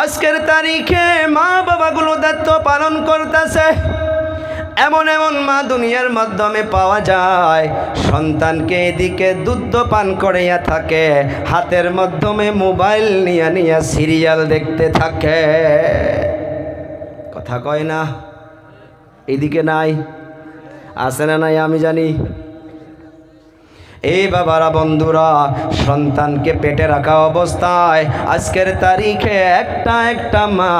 আজকের তারিখে মা বাবাগুলো দায়িত্ব পালন করতেছে। এমন এমন মা দুনিয়ার মাধ্যমে পাওয়া যায়। সন্তানকে এদিকে দুধ পান করিয়া থাকে, হাতের মাধ্যমে মোবাইল নিয়ে নিয়ে সিরিয়াল দেখতে থাকে। কথা কয় না? এদিকে নাই? আছে না নাই আমি জানি? এই বাবারা বন্ধুরা, সন্তানকে পেটে রাখা অবস্থায় আজকের তারিখে একটা একটা মা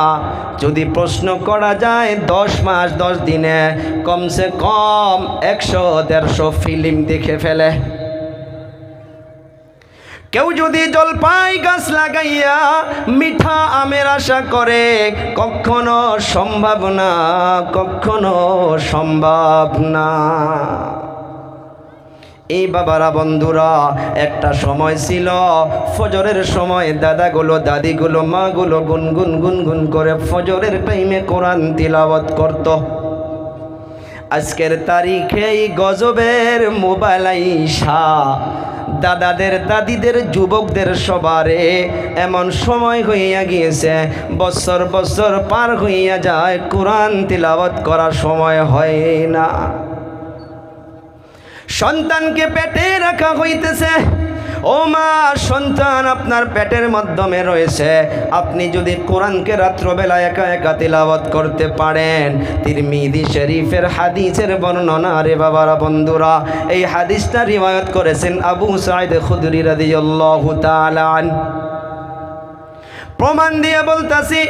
যদি প্রশ্ন করা যায়, দশ মাস, দশ দিনে কমসে কম একশো, দেড়শো ফিল্ম দেখে ফেলে। কেউ যদি জলপাই গাছ লাগাইয়া মিঠা আমের আশা করে, কখনো সম্ভাবনা, কখনো সম্ভব না এই বাবারা বন্ধুরা, একটা সময় ছিল, ফজরের সময় দাদাগুলো, দাদিগুলো, মাগুলো গুনগুন গুনগুন করে ফজরের টাইমে কোরআন তিলাবত করত। আজকের তারিখে এই গজবের মোবাইল আইসা, দাদাদের, দাদিদের, যুবকদের সবারে এমন সময় হইয়া গিয়েছে, বছর বছর পার হইয়া যায়, কোরআন তিলাবত করার সময় হয় না। সন্তানকে পেটে রাখা হইতেছে। ও মা, সন্তান আপনার পেটের মাধ্যমে রয়েছে। আপনি যদি কোরআনকে রাত্রবেলা একা একা তিলাবত করতে পারেন তিরমিদি শরীফের হাদিসের বর্ণনা রে বাবারা বন্ধুরা, এই হাদিসটা রিওয়ায়ত করেছেন আবু সাইদ খুদরি রাদিয়াল্লাহু তাআলা প্রমাণ দিয়ে বলতাছি,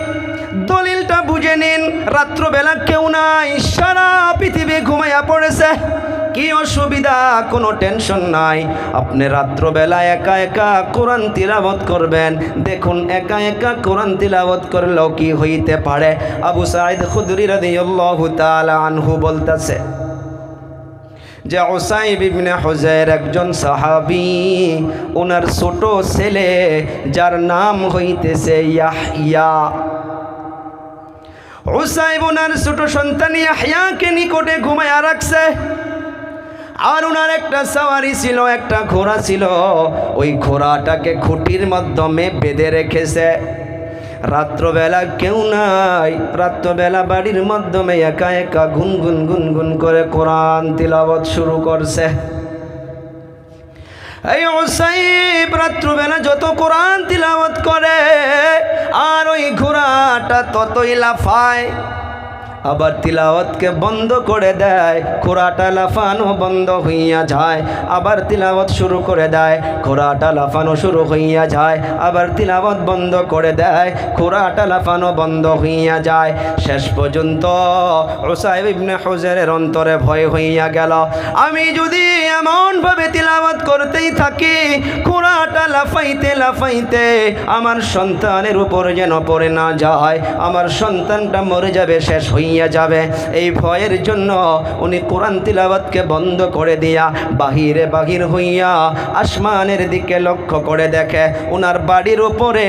দলিলটা বুঝে নিন, রাত্রবেলা কেউ নাই, সারা পৃথিবী ঘুমাইয়া পড়েছে। কি অসুবিধা? কোনো টেনশন নাই। আপনি রাত্রবেলা একা একা কোরআন তিলাবত করবেন। দেখুন, একা একা কোরআন তিলাবত করলেও কি হইতে পারে? আবু সাইদ খুদরি রাদিয়াল্লাহু তাআলা আনহু বলতাছে যে ওসাইব ইবনে হুজাইর একজন সাহাবি ওনার ছোট ছেলে, যার নাম হইতেছে ইয়াহইয়া। ওসাইব ওনার ছোট সন্তান ইয়াহইয়াকে নিকটে ঘুমায়া রাখছে। আর ওনার একটা সাওয়ারি ছিল, একটা ঘোড়া ছিল। ওই ঘোড়াটাকে খুঁটির মাধ্যমে বেঁধে রেখেছে। রাত্রবেলা কেউ নাই। রাত্রবেলা বাড়ির মাধ্যমে একা একা গুনগুন গুনগুন করে কোরআন তিলাবত শুরু করছে। এই ওসাইব, রাত্রবেলা যত কোরআন তিলাবত করে, আর ওই ঘোড়াটা ততই লাফায়। আবার তিলাওয়াতকে বন্ধ করে দেয়, খোরাটা লাফানো বন্ধ হইয়া যায়। আবার তিলাওয়াত শুরু করে দেয়, খোরাটা লাফানো শুরু হইয়া যায়। আবার তিলাওয়াত বন্ধ করে দেয়, খোরাটা লাফানো বন্ধ হইয়া যায়। শেষ পর্যন্ত ওসাইব ইবনে হুজেরের অন্তরে ভয় হইয়া গেল, আমি যদি তিলাওয়াত করতেই থাকি খোরাটা লাফাইতে লাফাইতে আমার সন্তানের উপর যেন পড়ে না যায়, আমার সন্তানটা মরে যাবে, শেষ হইয়া যাবে। এই ভয়ের জন্য উনি কোরআন তিলাবাতকে বন্ধ করে দিয়া বাহিরে বাহির হইয়া আসমানের দিকে লক্ষ্য করে দেখে ওনার বাড়ির উপরে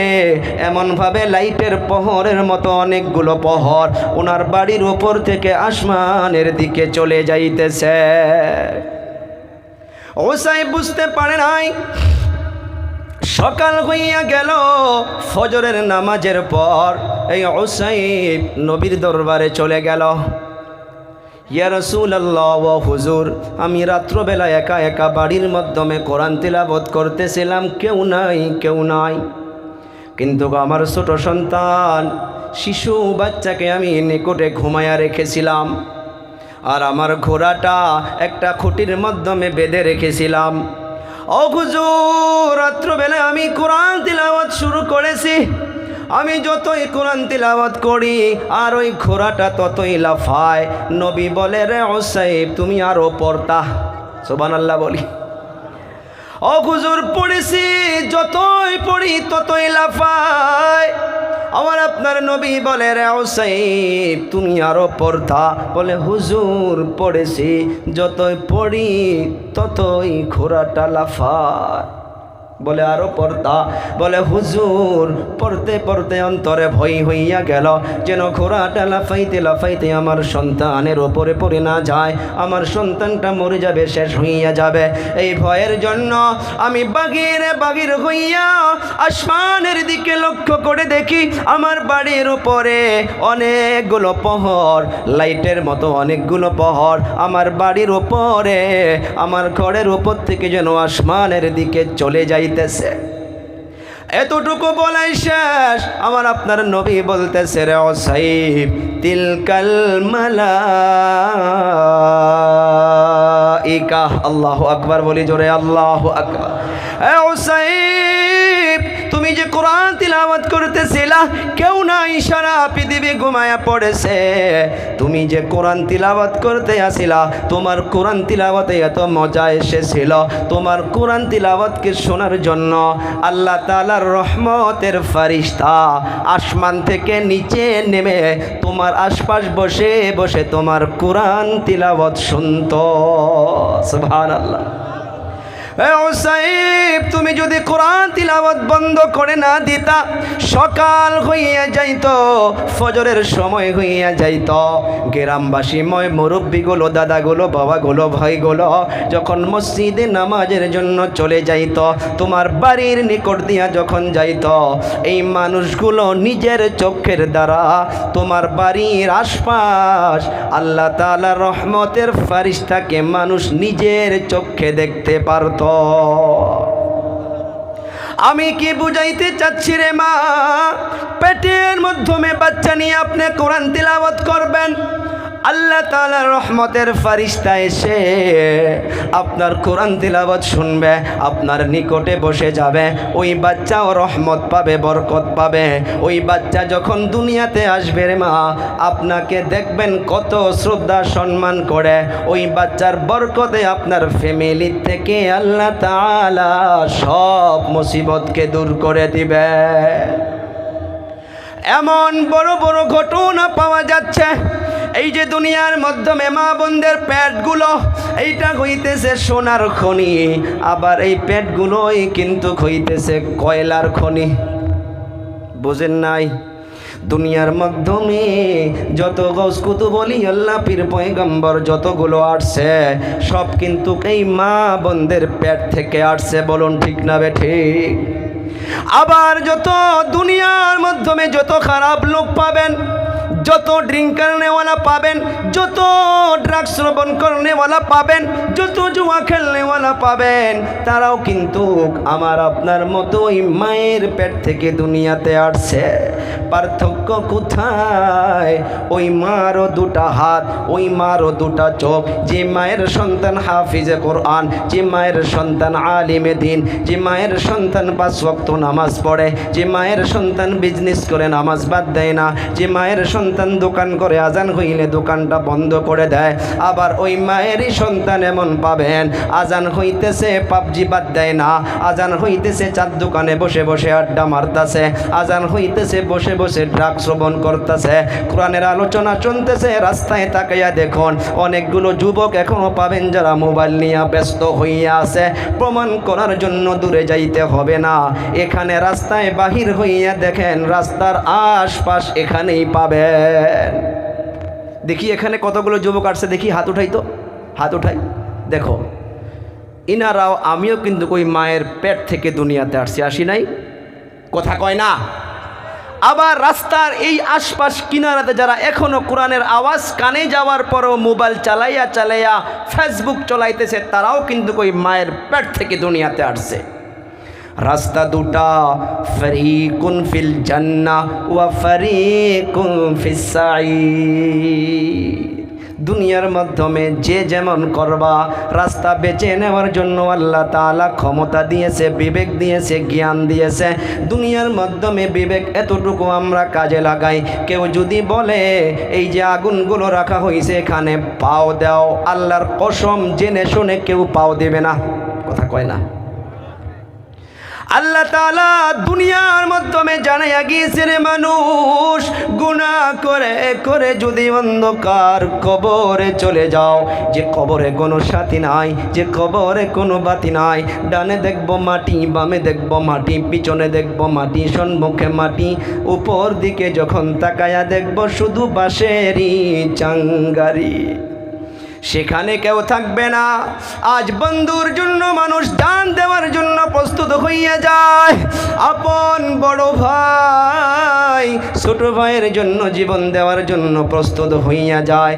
এমনভাবে লাইটের পহরের মতো অনেকগুলো পহর ওনার বাড়ির উপর থেকে আসমানের দিকে চলে যাইতেছে। ওসাই বুঝতে পারে নাই। সকাল হইয়া গেল, ফজরের নামাজের পর এই ওসাইব নবীর দরবারে চলে গেল। ইয়া রসুল্লাহ ও হুজুর, আমি রাত্রবেলা একা একা বাড়ির মাধ্যমে কোরআন তিলাবত করতেছিলাম, কেউ নাই কেউ নাই। কিন্তু আমার ছোট সন্তান, শিশু বাচ্চাকে আমি নিকটে ঘুমায়া রেখেছিলাম। আর আমার ঘোড়াটা একটা খুঁটির মাধ্যমে বেঁধে রেখেছিলাম। অগুজুর রাত্রবেলা আমি কোরআন তিলাওয়াত শুরু করেছি। আমি যতই কোরআন তিলাওয়াত করি, আর ওই ঘোড়াটা ততই লাফায়। নবী বলে, রে ও সাহেব তুমি আরও পড়তা সোবান আল্লাহ বলি অগুজুর পড়েছি, যতই পড়ি ততই লাফায়। আমার আপনার নবী বলে, রে ওসাইব তুমি আরও পড়তা বলে, হুজুর, পড়েছি। যতই পড়ি, ততই ঘোড়াটা লাফায়। বলে, আরও পর্দা। বলে, হুজুর, পড়তে পড়তে অন্তরে ভয় হইয়া গেল। যেন ঘোড়াটা লাফাইতে লাফাইতে আমার সন্তানের ওপরে পড়ে না যায়। আমার সন্তানটা মরে যাবে, শেষ হইয়া যাবে। এই ভয়ের জন্য আমি বাগিরে বাগির হইয়া আসমানের দিকে লক্ষ্য করে দেখি, আমার বাড়ির উপরে অনেকগুলো পহর, লাইটের মতো অনেকগুলো পহর। আমার বাড়ির উপরে, আমার ঘরের উপর থেকে যেন আসমানের দিকে চলে যাইতেছে এতটুকু বলাই শেষ। আমার আপনার নবী বলতেছে, রে অসাইব, তিলকাল মালা ইকাহ আল্লাহ আকবার বলি, জোরে আল্লাহ আকবার। তিলাওয়াত করতেছিলা, কেউ না ইশারা পৃথিবী ঘুমায়া পড়েছে। তুমি যে কোরআন তিলাওয়াত করতে আসিলা, তোমার কোরআন তিলাওয়াতে এত মজা এসেছিল। তোমার কোরআন তিলাওয়াতকে শোনার জন্য আল্লাহ তাআলার রহমতের ফারিস্তা আসমান থেকে নিচে নেমে তোমার আশপাশ বসে বসে তোমার কোরআন তিলাওয়াত শুনতো। সুবহানাল্লাহ। ওসাইব তুমি যদি কোরআন তিলাওয়াত বন্ধ করে না দিতা, সকাল হইয়া যাইতো, ফজরের সময় হইয়া যাইতো। গ্রামবাসী ময় মুরব্বীগুলো, দাদাগুলো, বাবাগুলো, ভাইগুলো, যখন মসজিদে নামাজের জন্য চলে যাইতো, তোমার বাড়ির নিকট দিয়া যখন যাইতো, এই মানুষগুলো নিজের চোখের দ্বারা তোমার বাড়ির আশপাশ, আল্লাহ তাআলা রহমতের ফারিস্তাকে মানুষ নিজের চোখে দেখতে পারত। আমি কি বুঝাইতে চাচ্ছি রে মা? পেটের মাধ্যমে বাচ্চা নিয়ে আপনি কোরআন তিলাওয়াত করবেন। আল্লাহ তাআলার রহমতের ফারিস্তা এসে আপনার কোরআন তিলাওয়াত শুনবে, আপনার নিকটে বসে যাবে, ওই বাচ্চাও রহমত পাবে, বরকত পাবে। ওই বাচ্চা যখন দুনিয়াতে আসবে রে মা, আপনাকে দেখবেন কত শ্রদ্ধা সম্মান করে। ওই বাচ্চার বরকতে আপনার ফ্যামিলি থেকে আল্লাহ তাআলা সব মুসিবতকে দূর করে দিবে। এমন বড় বড় ঘটনা পাওয়া যাচ্ছে। এই যে দুনিয়ার মাধ্যমে মা বোনদের পেটগুলো, এইটা হইতেছে সোনার খনি। আবার এই পেটগুলোই কিন্তু হইতেছে কয়লার খনি। বুঝেন নাই? দুনিয়ার মাধ্যমে যত গস বলি, আল্লাহ পীর পয়গম্বর যতগুলো আসছে সব কিন্তু এই মা বোনদের পেট থেকে আসছে বলুন ঠিক না বে ঠিক? আবার যত দুনিয়ার মাধ্যমে যত খারাপ লোক পাবেন যত ড্রিঙ্কার নেওয়ালা পাবেন, যত ড্রাগস শ্রবণ করনেওয়ালা পাবেন, যত জুয়া খেলনেওয়ালা পাবেন, তারাও কিন্তু আমার আপনার মতোই মায়ের পেট থেকে দুনিয়াতে আসছে। পার্থক্য কোথায়? ওই মারও দুটা হাত, ওই মারও দুটা চোখ, যে মায়ের সন্তান হাফিজে কোরআন, যে মায়ের সন্তান আলিমে দিন, যে মায়ের সন্তান পাঁচ ওয়াক্ত নামাজ পড়ে, যে মায়ের সন্তান বিজনেস করে নামাজ বাদ দেয় না, যে মায়ের সন্তান দোকান করে আজান হইলে দোকানটা বন্ধ করে দেয়। আবার ওই মায়েরই সন্তান এমন পাবেন। আজান হইতেছে, পাবজি বাদ দেয় না। আজান হইতেছে চার দোকানে বসে বসে আড্ডা মারতাছে। আজান হইতেছে, বসে বসে ড্রাগ শ্রবণ করতেছে। কোরআনের আলোচনা চলতেছে, রাস্তায় তাকাইয়া দেখুন, অনেকগুলো যুবক এখনও পাবেন যারা মোবাইল নিয়ে ব্যস্ত হইয়া আছে। প্রমাণ করার জন্য দূরে যাইতে হবে না। এখানে রাস্তায় বাহির হইয়া দেখেন, রাস্তার আশপাশ এখানেই পাবেন। দেখি এখানে কতগুলো যুবক আসছে, দেখি হাত উঠাই তো। হাত উঠাই। দেখো, ইনারাও আমিও কিন্তু ওই মায়ের পেট থেকে দুনিয়াতে আসছি, আসি নাই? কথা কয় না? আবার রাস্তার এই আশপাশ কিনারাতে যারা এখনও কোরআনের আওয়াজ কানে যাওয়ার পরও মোবাইল চালাইয়া চালাইয়া ফেসবুক চলাইতেছে, তারাও কিন্তু ওই মায়ের পেট থেকে দুনিয়াতে আসছে। রাস্তা দুটা, ফরিকুন ফিল জান্না ওয়া ফরিকুন ফিস সাঈদ। দুনিয়ার মাধ্যমে যে যেমন করবা, রাস্তা বেছে নেওয়ার জন্য আল্লাহ তাআলা ক্ষমতা দিয়েছে, বিবেক দিয়েছে, জ্ঞান দিয়েছে। দুনিয়ার মাধ্যমে বিবেক এতটুকু আমরা কাজে লাগাই। কেউ যদি বলে, এই যে আগুনগুলো রাখা হয়েছে এখানে, পাও দাও। আল্লাহর কসম জেনে শুনে কেউ পাও দেবে না। কথা কয় না। আল্লাহ তাআলা দুনিয়ার মাধ্যমে জানাইয়া গিয়েছেন, মানুষ গুনাহ করে করে যদি অন্ধকার কবরে চলে যাও, যে কবরে কোনো সাথী নাই, যে কবরে কোনো বাতি নাই, ডানে দেখব মাটি, বামে দেখব মাটি, পিছনে দেখব মাটি, সম্মুখে মাটি, উপর দিকে যখন তাকায়া দেখব শুধু বাঁশেরই চাঙ্গারি। সেখানে কেউ থাকবে না। আজ বন্ধুর জন্য মানুষ দান দেওয়ার জন্য প্রস্তুত হইয়া যায়। আপন বড় ভাই, ছোট ভাইয়ের জন্য জীবন দেওয়ার জন্য প্রস্তুত হইয়া যায়।